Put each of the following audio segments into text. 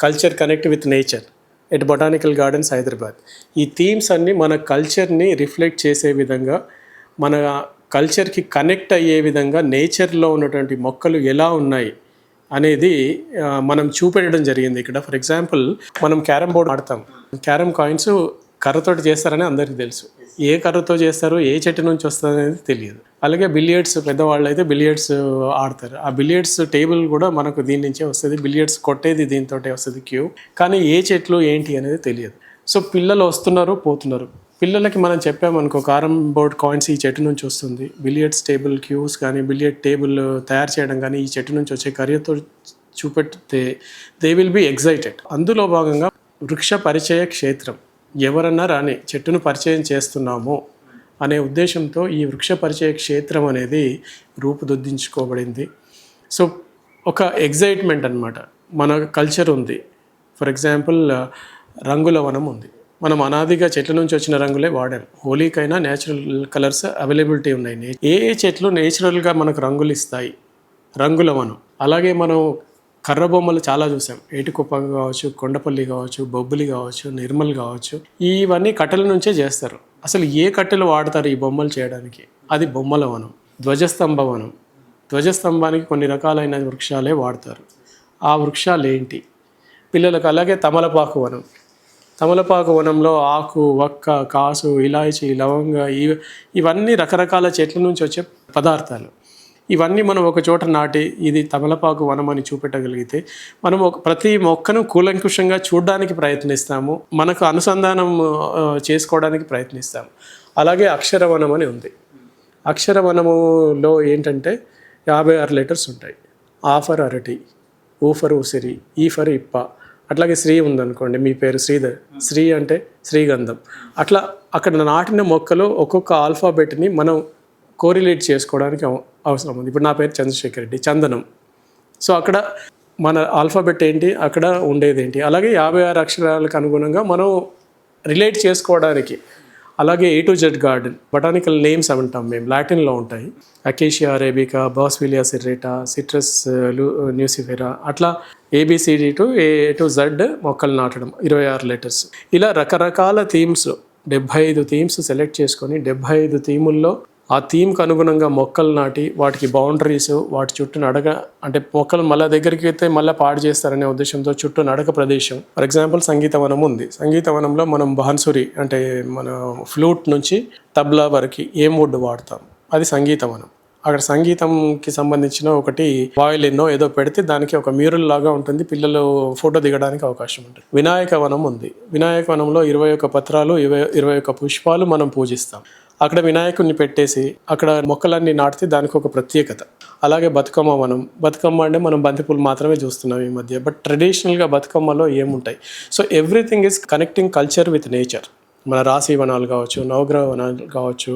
Culture connect with nature at botanical gardens Hyderabad ఈ themes అన్నీ మన కల్చర్ని రిఫ్లెక్ట్ చేసే విధంగా మన కల్చర్కి కనెక్ట్ అయ్యే విధంగా నేచర్లో ఉన్నటువంటి మొక్కలు ఎలా ఉన్నాయి అనేది మనం చూపెట్టడం జరిగింది. ఇక్కడ ఫర్ ఎగ్జాంపుల్ మనం క్యారమ్ బోర్డ్ ఆడతాం క్యారమ్ కాయిన్స్ కర్రతోటి చేస్తారని అందరికీ తెలుసు. ఏ కర్రతో చేస్తారు ఏ చెట్టు నుంచి వస్తుంది అనేది తెలియదు. అలాగే బిలియర్డ్స్ పెద్దవాళ్ళు అయితే బిలియర్డ్స్ ఆడతారు. ఆ బిలియర్డ్స్ టేబుల్ కూడా మనకు దీని నుంచే వస్తుంది. బిలియర్డ్స్ కొట్టేది దీంతో వస్తుంది క్యూ. కానీ ఏ చెట్లు ఏంటి అనేది తెలియదు. సో పిల్లలు వస్తున్నారు పోతున్నారు. పిల్లలకి మనం చెప్పామనుకో కారం బోర్డ్ కాయిన్స్ ఈ చెట్టు నుంచి వస్తుంది. బిలియర్డ్స్ టేబుల్ క్యూస్ కానీ బిలియర్డ్ టేబుల్ తయారు చేయడం కానీ ఈ చెట్టు నుంచి వచ్చే కర్రీతో చూపెడితే దే విల్ బి ఎగ్జైటెడ్ అందులో భాగంగా వృక్ష పరిచయ క్షేత్రం. ఎవరన్నా రాని చెట్టును పరిచయం చేస్తున్నాము అనే ఉద్దేశంతో ఈ వృక్ష పరిచయ క్షేత్రం అనేది రూపుదిద్దించుకోబడింది. సో ఒక ఎగ్జైట్మెంట్ అన్నమాట. మన కల్చర్ ఉంది. ఫర్ ఎగ్జాంపుల్ రంగుల వనం ఉంది. మనం అనాదిగా చెట్ల నుంచి వచ్చిన రంగులే వాడాం. హోలీకైనా నేచురల్ కలర్స్ అవైలబిలిటీ ఉన్నాయి. ఏ ఏ చెట్లు నేచురల్గా మనకు రంగులు ఇస్తాయి? రంగుల వనం. అలాగే మనం కర్ర బొమ్మలు చాలా చూసాం. ఏటికుప్ప కావచ్చు కొండపల్లి కావచ్చు బొబ్బులి కావచ్చు నిర్మల్ కావచ్చు. ఇవన్నీ కట్టెల నుంచే చేస్తారు. అసలు ఏ కట్టెలు వాడతారు ఈ బొమ్మలు చేయడానికి? అది బొమ్మల వనం ధ్వజస్తంభ వనం. ధ్వజస్తంభానికి కొన్ని రకాలైన వృక్షాలే వాడతారు. ఆ వృక్షాలు ఏంటి పిల్లలకు అలాగే తమలపాకు వనం. తమలపాకు వనంలో ఆకు వక్క కాసు ఇలాచి లవంగ ఇవి ఇవన్నీ రకరకాల చెట్ల నుంచి వచ్చే పదార్థాలు. ఇవన్నీ మనం ఒక చోట నాటి ఇది తమలపాకు వనం అని చూపెట్టగలిగితే మనం ఒక ప్రతి మొక్కను కూలంకుషంగా చూడడానికి ప్రయత్నిస్తాము. మనకు అనుసంధానం చేసుకోవడానికి ప్రయత్నిస్తాము. అలాగే అక్షరవనం అని ఉంది. అక్షరవనములో ఏంటంటే యాభై ఆరు లెటర్స్ ఉంటాయి. ఆఫర్ అరటి ఊఫర్ ఉసిరి ఈఫర్ ఇప్ప. అట్లాగే శ్రీ ఉందనుకోండి మీ పేరు శ్రీధర్. శ్రీ అంటే శ్రీగంధం. అట్లా అక్కడ నాటిన మొక్కలు ఒక్కొక్క ఆల్ఫాబెట్ని మనం కోరిలేట్ చేసుకోవడానికి అవసరం ఉంది. ఇప్పుడు నా పేరు చంద్రశేఖర్ రెడ్డి చందనం. సో అక్కడ మన ఆల్ఫాబెట్ ఏంటి అక్కడ ఉండేది ఏంటి? అలాగే యాభై ఆరు అక్షరాలకు అనుగుణంగా మనం రిలేట్ చేసుకోవడానికి అలాగే A to Z garden botanical names అంటాం మేము లాటిన్లో ఉంటాయి. Acacia arabica boswellia serrata citrus nucifera అట్లా ABCD to A to Z మొక్కలు నాటడం ఇరవై ఆరు లెటర్స్. ఇలా రకరకాల థీమ్స్ డెబ్భై ఐదు థీమ్స్ సెలెక్ట్ చేసుకొని డెబ్భై ఐదు థీముల్లో ఆ థీమ్కి అనుగుణంగా మొక్కలు నాటి వాటికి బౌండరీస్ వాటి చుట్టూ నడక అంటే మొక్కలు మళ్ళీ దగ్గరికి అయితే మళ్ళీ పాడు చేస్తారనే ఉద్దేశంతో చుట్టూ నడక ప్రదేశం. ఫర్ ఎగ్జాంపుల్ సంగీతవనం ఉంది. సంగీతవనంలో మనం బాన్సురి అంటే మన ఫ్లూట్ నుంచి తబ్లా వరకు ఏం వుడ్ వాడతాం? అది సంగీతవనం. అక్కడ సంగీతంకి సంబంధించిన ఒకటి వాయిలిన్నో ఏదో పెడితే దానికి ఒక మ్యూరల్ లాగా ఉంటుంది. పిల్లలు ఫోటో దిగడానికి అవకాశం ఉంటుంది. వినాయక వనం ఉంది. వినాయక వనంలో ఇరవై ఒక్క పత్రాలు ఇరవై ఇరవై ఒక్క పుష్పాలు మనం పూజిస్తాం. అక్కడ వినాయకుడిని పెట్టేసి అక్కడ మొక్కలన్నీ నాటితే దానికి ఒక ప్రత్యేకత. అలాగే బతుకమ్మ మనం బతుకమ్మ అంటే మనం బంతిపూలు మాత్రమే చూస్తున్నాం ఈ మధ్య బట్ ట్రెడిషనల్గా బతుకమ్మలో ఏముంటాయి? So everything is connecting culture with nature. మన రాశి వనాలు కావచ్చు నవగ్రహ వనాలు కావచ్చు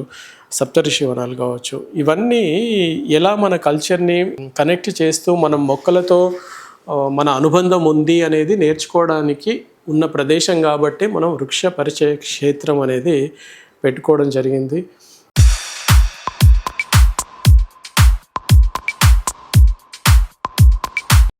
సప్తఋషి వనాలు కావచ్చు ఇవన్నీ ఎలా మన కల్చర్ని కనెక్ట్ చేస్తూ మనం మొక్కలతో మన అనుబంధం ఉంది అనేది నేర్చుకోవడానికి ఉన్న ప్రదేశం కాబట్టి మనం వృక్ష పరిచయ క్షేత్రం అనేది పెట్టుకోవడం జరిగింది.